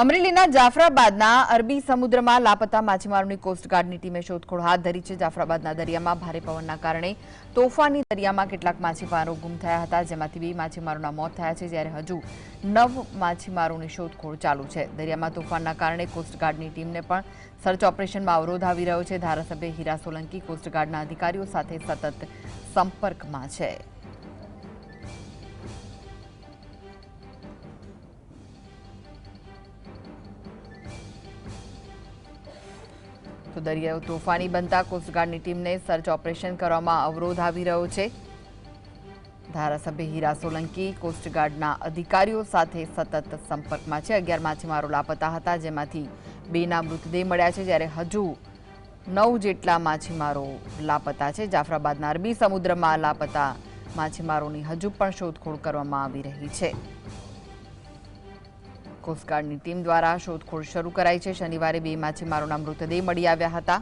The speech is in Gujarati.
અમરેલીના જાફરાબાદના અરબી સમુદ્રમાં લાપતા માછીમારોની કોસ્ટગાર્ડની ટીમે શોધખોળ હાથ ધરી છે. જાફરાબાદના દરિયામાં ભારે પવનના કારણે તોફાની દરિયામાં કેટલાક માછીમારો ગુમ થયા હતા, જેમાંથી બે માછીમારોના મોત થયા છે. જ્યારે હજુ નવ માછીમારોની શોધખોળ ચાલુ છે. દરિયામાં તોફાનના કારણે કોસ્ટગાર્ડની ટીમને પણ સર્ચ ઓપરેશનમાં અવરોધ આવી રહ્યો છે. ધારાસભ્ય હીરા સોલંકી કોસ્ટગાર્ડના અધિકારીઓ સાથે સતત સંપર્કમાં છે. તો દરિયાઓ તોફાની બનતા કોસ્ટગાર્ડની ટીમને સર્ચ ઓપરેશન કરવામાં અવરોધ આવી રહ્યો છે. ધારાસભ્ય હીરા સોલંકી કોસ્ટગાર્ડના અધિકારીઓ સાથે સતત સંપર્કમાં છે. અગિયાર માછીમારો લાપતા હતા, જેમાંથી બેના મૃતદેહ મળ્યા છે, જ્યારે હજુ નવ જેટલા માછીમારો લાપતા છે. જાફરાબાદના અરબી સમુદ્રમાં લાપતા માછીમારોની હજુ પણ શોધખોળ કરવામાં આવી રહી છે. કોસ્ટગાર્ડની ટીમ દ્વારા શોધખોળ શરૂ કરાઈ છે. શનિવારે બે માછીમારોના મૃતદેહ મળી આવ્યા હતા.